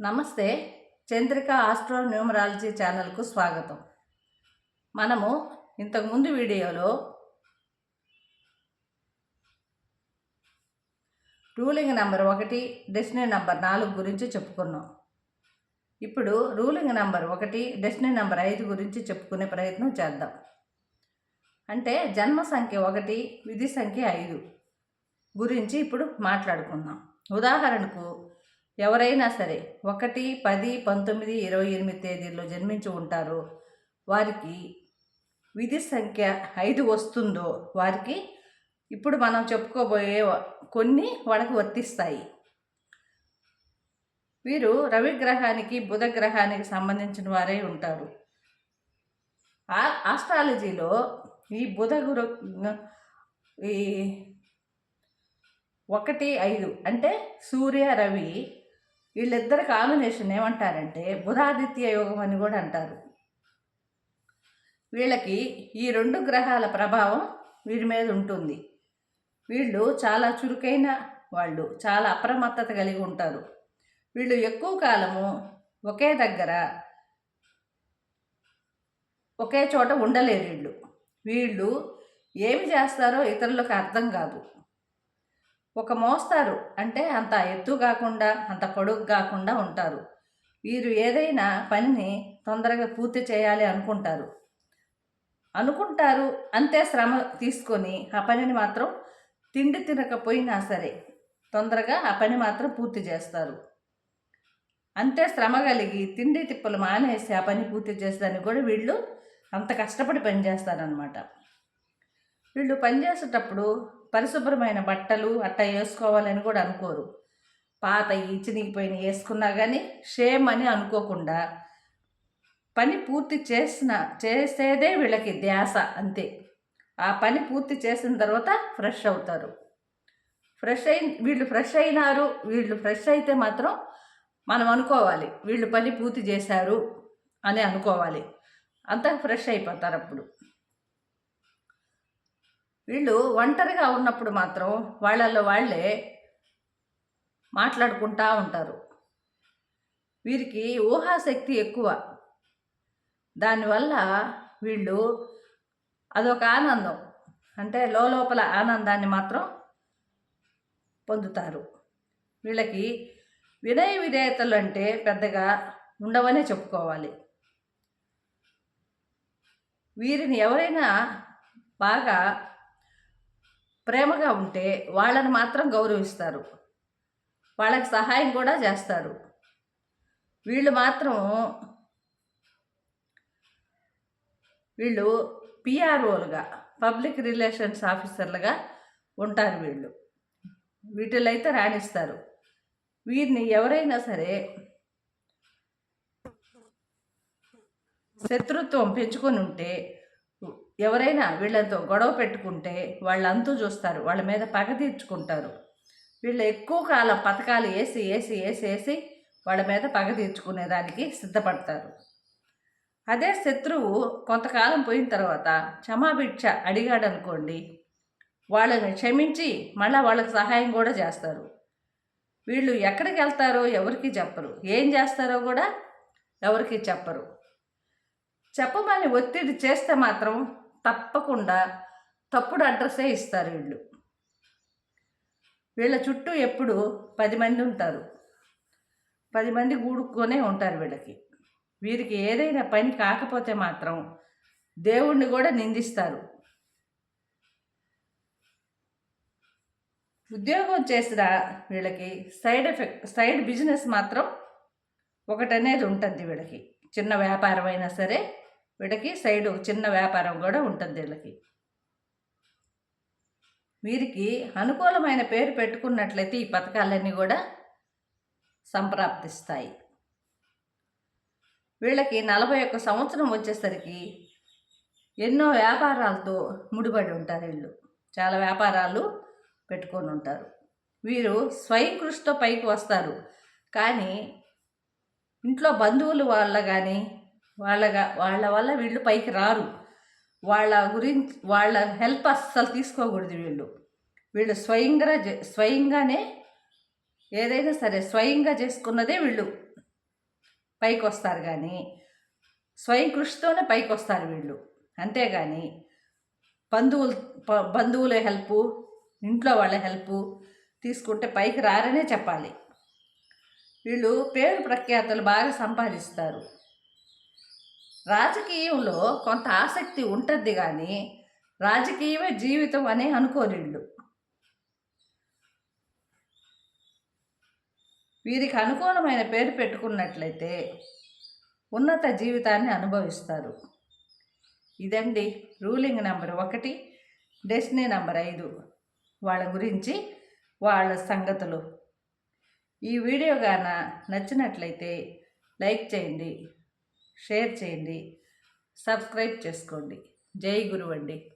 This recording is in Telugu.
నమస్తే చంద్రిక ఆస్ట్రో న్యూమరాలజీ ఛానల్కు స్వాగతం. మనము ఇంతకుముందు వీడియోలో రూలింగ్ నెంబర్ ఒకటి డెస్టినీ నెంబర్ నాలుగు గురించి చెప్పుకున్నాం. ఇప్పుడు రూలింగ్ నెంబర్ ఒకటి డెస్టినీ నెంబర్ ఐదు గురించి చెప్పుకునే ప్రయత్నం చేద్దాం. అంటే జన్మ సంఖ్య ఒకటి విధి సంఖ్య ఐదు గురించి ఇప్పుడు మాట్లాడుకుందాం. ఉదాహరణకు ఎవరైనా సరే ఒకటి పది పంతొమ్మిది ఇరవై ఎనిమిది తేదీల్లో జన్మించి ఉంటారో. వారికి విధి సంఖ్య ఐదు వస్తుందో వారికి ఇప్పుడు మనం చెప్పుకోబోయే కొన్ని వాళ్ళకి వర్తిస్తాయి. వీరు రవి గ్రహానికి బుధ గ్రహానికి సంబంధించిన వారే ఉంటారు. ఆ ఆస్ట్రాలజీలో ఈ బుధ గురు ఈ ఒకటి ఐదు అంటే సూర్య రవి వీళ్ళిద్దరి కాంబినేషన్ ఏమంటారంటే బుధాదిత్య యోగం అని కూడా అంటారు. వీళ్ళకి ఈ రెండు గ్రహాల ప్రభావం వీరి మీద ఉంటుంది. వీళ్ళు చాలా చురుకైన వాళ్ళు చాలా అప్రమత్తత కలిగి ఉంటారు. వీళ్ళు ఎక్కువ కాలము ఒకే దగ్గర ఒకే చోట ఉండలేరు వీళ్ళు. వీళ్ళు ఏమి చేస్తారో ఇతరులకు అర్థం కాదు. ఒక మోస్తారు. అంటే అంత ఎత్తు కాకుండా అంత పొడుగు కాకుండా ఉంటారు. వీరు ఏదైనా పనిని తొందరగా పూర్తి చేయాలి అనుకుంటారు. అనుకుంటారు అంతే శ్రమ తీసుకొని ఆ పనిని మాత్రం తిండి తినకపోయినా సరే తొందరగా ఆ పని మాత్రం పూర్తి చేస్తారు. అంతే శ్రమ కలిగి తిండి తిప్పలు మానేసి ఆ పని పూర్తి చేసేదానికి కూడా వీళ్ళు అంత కష్టపడి పనిచేస్తారనమాట వీళ్ళు పనిచేసేటప్పుడు పరిశుభ్రమైన బట్టలు అట్ట వేసుకోవాలని కూడా అనుకోరు. పాత చినిగిపోయిన వేసుకున్నా కానీ షేమ్ అని అనుకోకుండా పని పూర్తి చేసిన చేసేదే వీళ్ళకి ధ్యాస అంతే. ఆ పని పూర్తి చేసిన తర్వాత ఫ్రెష్ అవుతారు. ఫ్రెష్ అయి వీళ్ళు ఫ్రెష్ అయినారు వీళ్ళు ఫ్రెష్ అయితే మాత్రం మనం అనుకోవాలి వీళ్ళు పని పూర్తి చేశారు అని అనుకోవాలి. అంతా ఫ్రెష్ అయిపోతారు అప్పుడు. వీళ్ళు ఒంటరిగా ఉన్నప్పుడు మాత్రం వాళ్ళల్లో వాళ్ళే మాట్లాడుకుంటూ ఉంటారు. వీరికి ఊహాశక్తి ఎక్కువ. దానివల్ల వీళ్ళు అదొక ఆనందం. అంటే లోపల ఆనందాన్ని మాత్రం పొందుతారు. వీళ్ళకి వినయ విధేయతలు అంటే పెద్దగా ఉండవనే చెప్పుకోవాలి. వీరిని ఎవరైనా బాగా ప్రేమగా ఉంటే వాళ్ళని మాత్రం గౌరవిస్తారు. వాళ్ళకి సహాయం కూడా చేస్తారు. వీళ్ళు మాత్రం వీళ్ళు పిఆర్ఓలుగా పబ్లిక్ రిలేషన్స్ ఆఫీసర్లుగా ఉంటారు వీళ్ళు. వీటిలో అయితే రాణిస్తారు. వీరిని ఎవరైనా సరే శత్రుత్వం పెంచుకొని ఉంటే ఎవరైనా వీళ్ళతో గొడవ పెట్టుకుంటే వాళ్ళంతూ చూస్తారు వాళ్ళ మీద పగ తీర్చుకుంటారు. వీళ్ళు ఎక్కువ కాలం పథకాలు వేసి వేసి వేసి వేసి వాళ్ళ మీద పగ తీర్చుకునేదానికి సిద్ధపడతారు. అదే శత్రువు కొంతకాలం పోయిన తర్వాత క్షమాభిక్ష అడిగాడు అనుకోండి వాళ్ళని క్షమించి మళ్ళీ వాళ్ళకి సహాయం కూడా చేస్తారు. వీళ్ళు ఎక్కడికి వెళ్తారో ఎవరికి చెప్పరు. ఏం చేస్తారో కూడా ఎవరికి చెప్పరు. చెప్పమని ఒత్తిడి చేస్తే మాత్రం తప్పకుండా తప్పుడు అడ్రస్సే ఇస్తారు వీళ్ళు. వీళ్ళ చుట్టూ ఎప్పుడు పది మంది ఉంటారు. పది మంది గూడుకొనే ఉంటారు వీళ్ళకి. వీరికి ఏదైనా పని కాకపోతే మాత్రం దేవుణ్ణి కూడా నిందిస్తారు. ఉద్యోగం చేసిన వీళ్ళకి సైడ్ ఎఫెక్ట్ సైడ్ బిజినెస్ మాత్రం ఒకటనేది ఉంటుంది వీళ్ళకి. చిన్న వ్యాపారం అయినా సరే వీళ్ళకి సైడ్ చిన్న వ్యాపారం కూడా ఉంటుంది వీళ్ళకి. వీరికి అనుకూలమైన పేరు పెట్టుకున్నట్లయితే ఈ పథకాలన్నీ కూడా సంప్రాప్తిస్తాయి. వీళ్ళకి నలభై ఒక్క సంవత్సరం వచ్చేసరికి ఎన్నో వ్యాపారాలతో ముడిపడి ఉంటారు వీళ్ళు. చాలా వ్యాపారాలు పెట్టుకొని ఉంటారు. వీరు స్వయం కృషితో పైకి వస్తారు. కానీ ఇంట్లో బంధువులు వాళ్ళ కానీ వాళ్ళగా వాళ్ళ వల్ల వీళ్ళు పైకి రారు. వాళ్ళ గురించి వాళ్ళ హెల్ప్ అస్సలు తీసుకోకూడదు వీళ్ళు. వీళ్ళు స్వయంగా స్వయంగానే ఏదైనా సరే స్వయంగా చేసుకున్నదే వీళ్ళు. పైకి వస్తారు కానీ స్వయం కృషితోనే పైకి వస్తారు వీళ్ళు. అంతేగాని బంధువులు బంధువుల హెల్పు ఇంట్లో వాళ్ళ హెల్పు తీసుకుంటే పైకి రారనే చెప్పాలి. వీళ్ళు పేరు ప్రఖ్యాతలు బాగా సంపాదిస్తారు. రాజకీయంలో కొంత ఆసక్తి ఉంటుంది కానీ రాజకీయమే జీవితం అనే అనుకోనిళ్ళు. వీరికి అనుకూలమైన పేరు పెట్టుకున్నట్లయితే ఉన్నత జీవితాన్ని అనుభవిస్తారు. ఇదండి రూలింగ్ నెంబర్ ఒకటి డెస్టినీ నెంబర్ ఐదు. వాళ్ళ గురించి వాళ్ళ సంగతులు. ఈ వీడియో గాన నచ్చినట్లయితే లైక్ చేయండి. షేర్ చేయండి. సబ్స్క్రైబ్ చేసుకోండి. జై గురువండి.